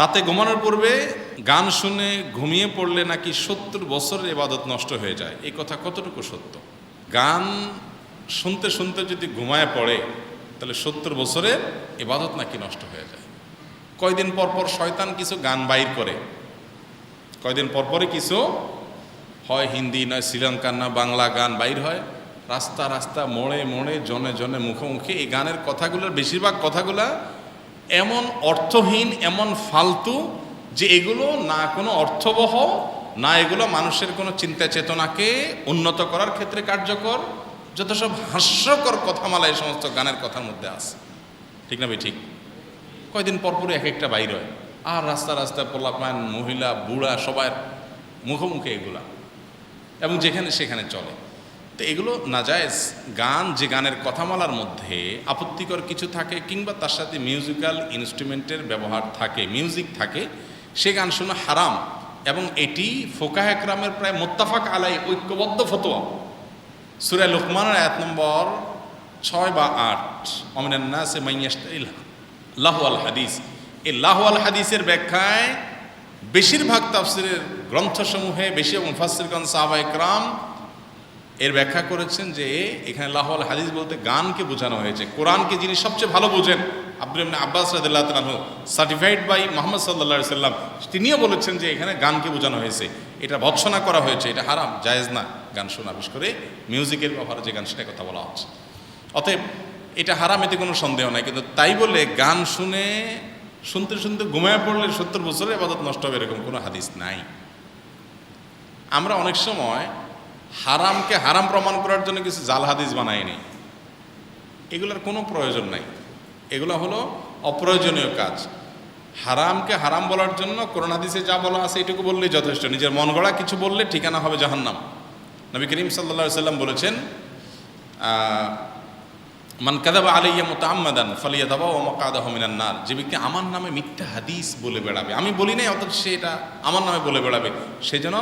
রাতে ঘুমানোর পূর্বে গান শুনে ঘুমিয়ে পড়লে নাকি সত্তর বছরের এবাদত নষ্ট হয়ে যায়। এই কথা কতটুকু সত্য? গান শুনতে শুনতে যদি ঘুমায় পড়ে, তাহলে সত্তর বছরের এবাদত নাকি নষ্ট হয়ে যায়। কয়দিন পর পর শয়তান কিছু গান বাইর করে। কয়দিন পর পরে কিছু হয়, হিন্দি নয় শ্রীলঙ্কার না বাংলা গান বাইর হয়। রাস্তা রাস্তা মোড়ে মোড়ে, জনে জনে, মুখোমুখি। এই গানের কথাগুলোর বেশিরভাগ কথাগুলা এমন অর্থহীন, এমন ফালতু যে এগুলো না কোনো অর্থবহ, না এগুলো মানুষের কোনো চিন্তা চেতনাকে উন্নত করার ক্ষেত্রে কার্যকর, যত সব হাস্যকর কথামালা এই সমস্ত গানের কথার মধ্যে আছে। ঠিক না ভাই, ঠিক? কয়দিন পর পরই এক একটা বাইর হয়। আর রাস্তা রাস্তা পোলাপান, মহিলা, বুড়া, সবার মুখোমুখি এগুলা। এবং যেখানে সেখানে চলে। তো এগুলো নাজায়েজ গান, যে গানের কথামালার মধ্যে আপত্তিকর কিছু থাকে কিংবা তার সাথে মিউজিক্যাল ইনস্ট্রুমেন্টের ব্যবহার থাকে মিউজিক থাকে, সে গান শোনা হারাম। এবং এটি ফোকাহ একরামের প্রায় মোত্তাফাক আলাই ঐক্যবদ্ধ ফতোয়া। সুরায় লোকমানের এক নম্বর ছয় বা আট অমিনান্না সে লাহু আল হাদিস। এই লাহু আল হাদিসের ব্যাখ্যায় বেশিরভাগ তাফসিরের গ্রন্থসমূহে, বেশি মুফাসিরগণ সাহাবা একরাম এর ব্যাখ্যা করেছেন যে এখানে লাহওয়াল হাদিস বলতে গানকে বোঝানো হয়েছে। কোরআনকে যিনি সবচেয়ে ভালো বোঝেন, আব্দুল আব্বাস রাদিল্লাহ তালাহ সার্টিফাইড বাই মোহাম্মদ সাল্লা সাল্লাম তিনিও বলেছেন যে এখানে গানকে বোঝানো হয়েছে। এটা ভৎসনা করা হয়েছে, এটা হারাম, জায়েজ না গান শোনা, বিশেষ করে মিউজিকের ব্যাপারে যে গান সেটা কথা বলা হচ্ছে। অতএব এটা হারাম, এতে কোনো সন্দেহ নাই, কিন্তু তাই বলে গান শুনে, শুনতে শুনতে ঘুমায় পড়লে সত্তর বছরের আবাদত নষ্ট হবে এরকম কোনো হাদিস নাই। আমরা অনেক সময় হারামকে হারাম প্রমাণ করার জন্য কিছু জাল হাদিস বানাইনি এগুলোর কোনো প্রয়োজন নাই। এগুলো হলো অপ্রয়োজনীয় কাজ। হারামকে হারাম বলার জন্য করোনা হাদিসে যা বলা আছে এটুকু বললেই যথেষ্ট। নিজের মন গড়া কিছু বললে ঠিকানা হবে জাহান্নাম। নবী করিম সাল্লা সাল্লাম বলেছেন মান কাদাবা আলাইয়া মোতাম্মাদান ফালিয়া দাবা ও মকাদা হমিনান নার। যে ব্যক্তি আমার নামে মিথ্যা হাদিস বলে বেড়াবে, আমি বলি নাই, অথচ সে এটা আমার নামে বলে বেড়াবে, সে যেন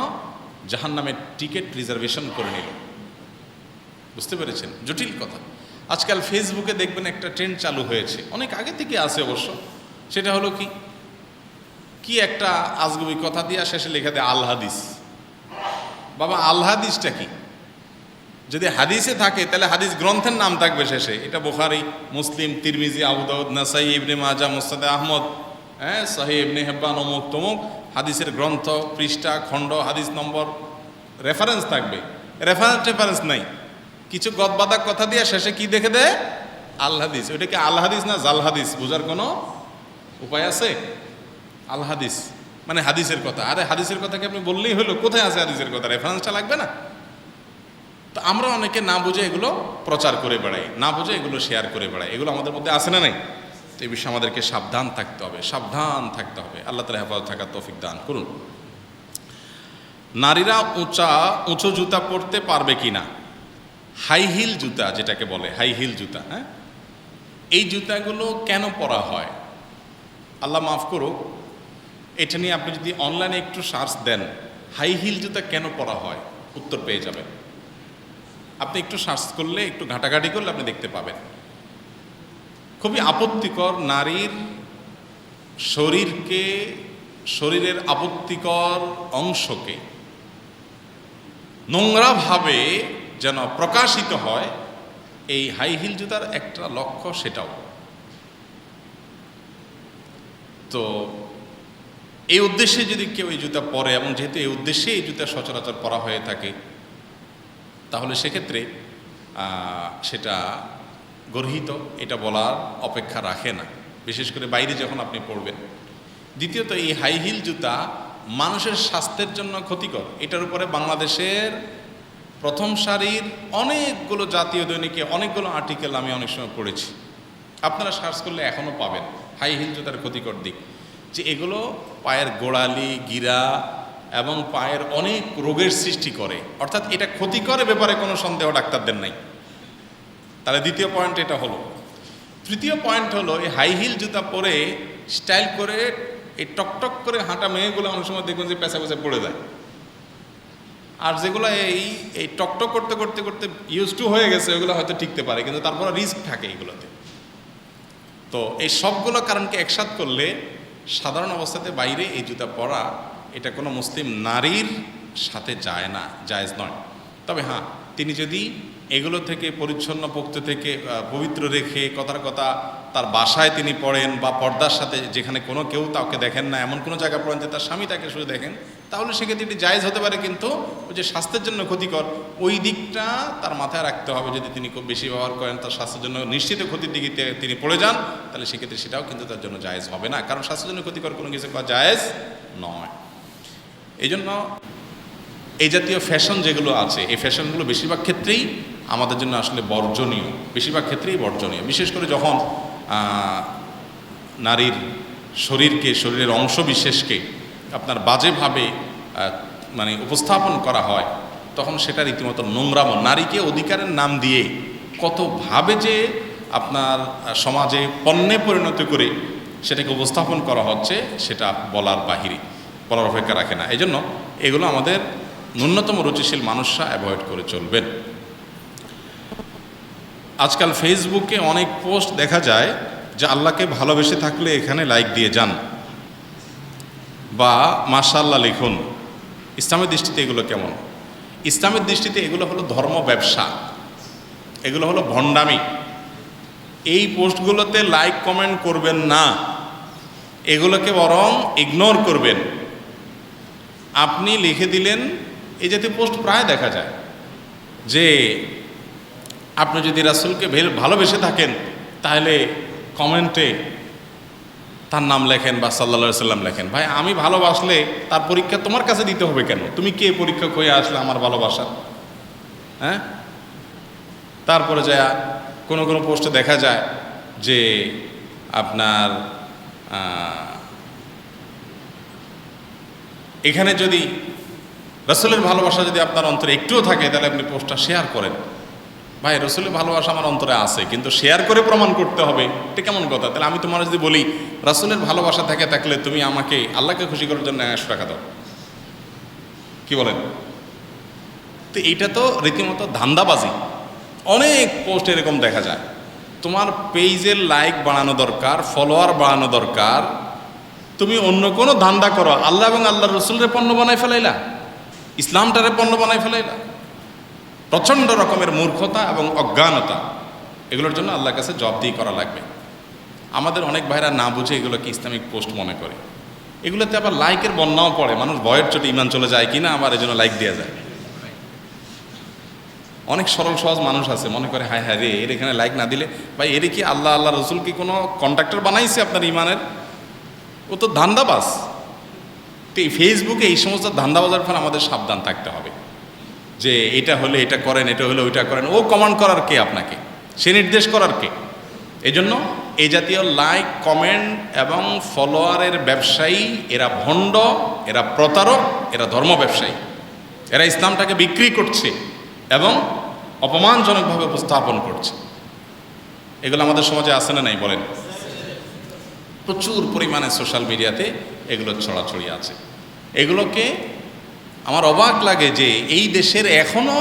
জাহান নামের টিকিট রিজার্ভেশন করে নিল। বুঝতে পেরেছেন? জটিল কথা। আজকাল ফেসবুকে দেখবেন একটা ট্রেন্ড চালু হয়েছে। অনেক আগে থেকে আছে অবশ্য। সেটা হলো কি? কি একটা আজগুবি কথা দিয়ে শেষে লেখা দেয়, আল হাদিস। বাবা, আল হাদিসটা কি? যদি হাদিসে থাকে, তাহলে হাদিস গ্রন্থের নাম থাকবে শেষে। এটা বোখারি, মুসলিম, তিরমিজি আবুদাউদ নাসাই, ইবনে মাজা মুস্তাদে আহমদ। হ্যাঁ সাহি ইবনে হেব্বান অমুক তমুক হাদিসের গ্রন্থ, পৃষ্ঠা, খণ্ড, হাদিস নম্বর রেফারেন্স থাকবে। রেফারেন্স রেফারেন্স নাই। কিছু গদবাদাক কথা দিয়ে শেষে কি দেখে দেয়? আল হাদিস। ওইটা কি আল না জাল হাদিস? বোঝার কোনো উপায় আছে? আল হাদিস। মানে হাদিসের কথা। আরে হাদিসের কথা কি আপনি বললেই হলো? কোথায় আছে হাদিসের কথা? রেফারেন্সটা লাগবে না? তো আমরা অনেকে না বুঝে এগুলো প্রচার করে বেড়াই, না বুঝে এগুলো শেয়ার করে বেড়াই। এগুলো আমাদের মধ্যে আসে না নাই? তো এই বিষয়ে আমাদেরকে সাবধান থাকতে হবে, সাবধান থাকতে হবে। আল্লাহ তালা হেফাজত থাকার তৌফিক দান করুন। নারীরা উঁচা, উঁচু জুতা পরতে পারবে কি না হাই হিল জুতা যেটাকে বলে, হাই হিল জুতা হ্যাঁ? এই জুতাগুলো কেন পরা হয়? আল্লাহ মাফ করুক, এটা নিয়ে আপনি যদি অনলাইনে একটু সার্চ দেন, হাই হিল জুতা কেন পরা হয়, উত্তর পেয়ে যাবেন। আপনি একটু সার্চ করলে, একটু ঘাটাঘাটি করলে আপনি দেখতে পাবেন। খুবই আপত্তিকর নারীর শরীরকে, শরীরের আপত্তিকর অংশকে নোংরাভাবে যেন প্রকাশিত হয়, এই হাই হিল জুতার একটা লক্ষ্য সেটাও। তো এই উদ্দেশ্যে যদি কেউ এই জুতা পরে, এবং যেহেতু এই উদ্দেশ্যে এই জুতা সচরাচর পরা হয়ে থাকে, তাহলে সেক্ষেত্রে সেটা গর্হিত, এটা বলার অপেক্ষা রাখে না। বিশেষ করে বাইরে যখন আপনি পড়বেন। দ্বিতীয়ত, এই হাই হিল জুতা মানুষের স্বাস্থ্যের জন্য ক্ষতিকর। এটার উপরে বাংলাদেশের প্রথম সারির অনেকগুলো জাতীয় দৈনিকে অনেকগুলো আর্টিকেল আমি অনেক সময় পড়েছি। আপনারা সার্চ করলে এখনও পাবেন হাই হিল জুতার ক্ষতিকর দিক। যে এগুলো পায়ের গোড়ালি, গিরা এবং পায়ের অনেক রোগের সৃষ্টি করে। অর্থাৎ এটা ক্ষতিকর ব্যাপারে কোনো সন্দেহ ডাক্তারদের নাই। তাহলে দ্বিতীয় পয়েন্ট এটা হলো। তৃতীয় পয়েন্ট হলো, এই হাই হিল জুতা পরে স্টাইল করে এই টকটক করে হাঁটা মেয়েগুলো অনেক সময় দেখবেন যে পেঁচা পেঁচা পড়ে যায়। আর যেগুলো এই এই টকটক করতে করতে করতে ইউজ টু হয়ে গেছে, ওগুলো হয়তো টিকতে পারে, কিন্তু তারপরে রিস্ক থাকে এগুলোতে তো এই সবগুলো কারণকে একসাথ করলে সাধারণ অবস্থাতে বাইরে এই জুতা পরা, এটা কোনো মুসলিম নারীর সাথে যায় না, জায়েজ নয়। তবে হ্যাঁ তিনি যদি এগুলো থেকে পরিচ্ছন্ন পোক্ত থেকে পবিত্র রেখে কথার কথা তার বাসায় তিনি পড়েন বা পর্দার সাথে যেখানে কোনো কেউ তাকে দেখেন না, এমন কোনো জায়গা পড়েন যে তার স্বামী তাকে শুধু দেখেন, তাহলে সেক্ষেত্রে এটি জায়েজ হতে পারে কিন্তু ওই যে স্বাস্থ্যের জন্য ক্ষতিকর, ওই দিকটা তার মাথায় রাখতে হবে যদি তিনি খুব বেশি ব্যবহার করেন, তার স্বাস্থ্যের জন্য নিশ্চিত ক্ষতির দিকে তিনি পড়ে যান, তাহলে সেক্ষেত্রে সেটাও কিন্তু তার জন্য জায়েজ হবে না। কারণ স্বাস্থ্যের জন্য ক্ষতিকর কোনো কিছু করা জায়েজ নয়। এই জন্য এই জাতীয় ফ্যাশন যেগুলো আছে, এই ফ্যাশনগুলো বেশিরভাগ ক্ষেত্রেই আমাদের জন্য আসলে বর্জনীয়। বেশিরভাগ ক্ষেত্রেই বর্জনীয়। বিশেষ করে যখন নারীর শরীরকে, শরীরের অংশ বিশেষকে আপনার বাজেভাবে মানে উপস্থাপন করা হয়, তখন সেটা রীতিমতো নোংরামো। নারীকে অধিকারের নাম দিয়ে কতভাবে যে আপনার সমাজে পণ্যে পরিণত করে সেটাকে উপস্থাপন করা হচ্ছে, সেটা বলার বাহিরে, বলার অপেক্ষা রাখে না। এই জন্য এগুলো আমাদের ন্যূনতম রুচিশীল মানুষরা অ্যাভয়েড করে চলবেন। আজকাল ফেসবুকে অনেক পোস্ট দেখা যায় যে আল্লাহকে ভালোবেসে থাকলে এখানে লাইক দিয়ে যান বা মাশাল্লাহ লিখুন। ইসলামের দৃষ্টিতে এগুলো কেমন? ইসলামের দৃষ্টিতে এগুলো হলো ধর্ম ব্যবসা। এগুলো হলো ভণ্ডামি। এই পোস্টগুলোতে লাইক কমেন্ট করবেন না। এগুলোকে বরং ইগনোর করবেন। আপনি লিখে দিলেন এই জাতীয় পোস্ট প্রায় দেখা যায় যে আপনি যদি রাসুলকে ভালোবেসে থাকেন, তাহলে কমেন্টে তার নাম লেখেন বা সাল্লা সাল্লাম লেখেন। ভাই, আমি ভালোবাসলে তার পরীক্ষা তোমার কাছে দিতে হবে কেন? তুমি কে পরীক্ষক হয়ে আসলে আমার ভালোবাসা? হ্যাঁ? তারপরে যা কোনো কোনো পোস্টে দেখা যায় যে আপনার এখানে যদি রসুলের ভালোবাসা যদি আপনার অন্তরে একটুও থাকে, তাহলে আপনি পোস্টটা শেয়ার করেন। ভাই, রসুলের ভালোবাসা আমার অন্তরে আছে, কিন্তু শেয়ার করে প্রমাণ করতে হবে। এটা কেমন কথা? তাহলে আমি তোমার যদি বলি, রসুলের ভালোবাসা থাকে থাকলে তুমি আমাকে আল্লাহকে খুশি করার জন্য একশো টাকা দাও। কি বলেন? তো এইটা তো রীতিমতো ধান্দাবাজি। অনেক পোস্ট এরকম দেখা যায়। তোমার পেজের লাইক বাড়ানো দরকার ফলোয়ার বাড়ানো দরকার। তুমি অন্য কোনো ধান্দা করো, আল্লাহ এবং আল্লাহ রসুলের পণ্য বানাই ফেলাইলা। ইসলামটারে পণ্য বানাই ফেলাইলা প্রচণ্ড রকমের মূর্খতা এবং অজ্ঞানতা। এগুলোর জন্য আল্লাহর কাছে জবাবদিহি করা লাগবে। আমাদের অনেক ভাইরা না বুঝে এগুলোকে ইসলামিক পোস্ট মনে করে। এগুলোতে আবার লাইকের বন্যাও পড়ে। মানুষ ভয়ের চোটে ইমান চলে যায় কিনা আবার এই জন্য লাইক দেওয়া যায়। অনেক সরল, সহজ মানুষ আছে, মনে করে, হায় হায় রে, এর এখানে লাইক না দিলে ভাই এর কি আল্লাহ আল্লাহ রসুল কি কোনো কন্ট্রাক্টর বানাইছে আপনার ইমানের? ও তো ধান্দাবাজ। তো এই ফেসবুকে এই সমস্ত ধান্দাবাজার ফলে আমাদের সাবধান থাকতে হবে। যে এটা হলে এটা করেন, এটা হলে ওইটা করেন। ও কমান্ড করার কে আপনাকে? সে নির্দেশ করার কে? এই জন্য এই জাতীয় লাইক কমেন্ট এবং ফলোয়ারের ব্যবসায়ী, এরা ভণ্ড, এরা প্রতারক, এরা ধর্ম ব্যবসায়ী। এরা ইসলামটাকে বিক্রি করছে এবং অপমানজনকভাবে উপস্থাপন করছে। এগুলো আমাদের সমাজে আসে না নাই বলেন? প্রচুর পরিমাণে সোশ্যাল মিডিয়াতে এগুলো ছড়াছড়ি আছে। এগুলোকে আমার অবাক লাগে যে এই দেশের এখনও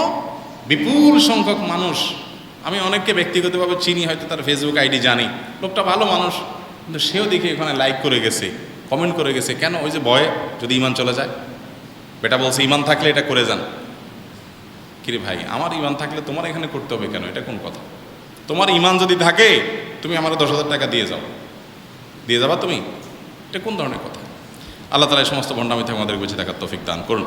বিপুল সংখ্যক মানুষ, আমি অনেককে ব্যক্তিগতভাবে চিনি, হয়তো তার ফেসবুক আইডি জানি, লোকটা ভালো মানুষ, কিন্তু সেও দেখে এখানে লাইক করে গেছে কমেন্ট করে গেছে, কেন? ওই যে ভয়ে যদি ইমান চলে যায়। বেটা বলছে, ইমান থাকলে এটা করে যান। কিরে ভাই, আমার ইমান থাকলে তোমার এখানে করতে হবে কেন? এটা কোন কথা? তোমার ইমান যদি থাকে, তুমি আমার দশ হাজার টাকা দিয়ে যাও। দিয়ে যাবা তুমি? এটা কোন ধরনের কথা? আল্লাহ তালা এই সমস্ত ভণ্ডামি থেকে আমাদের বেঁচে থাকার তৌফিক দান করুন।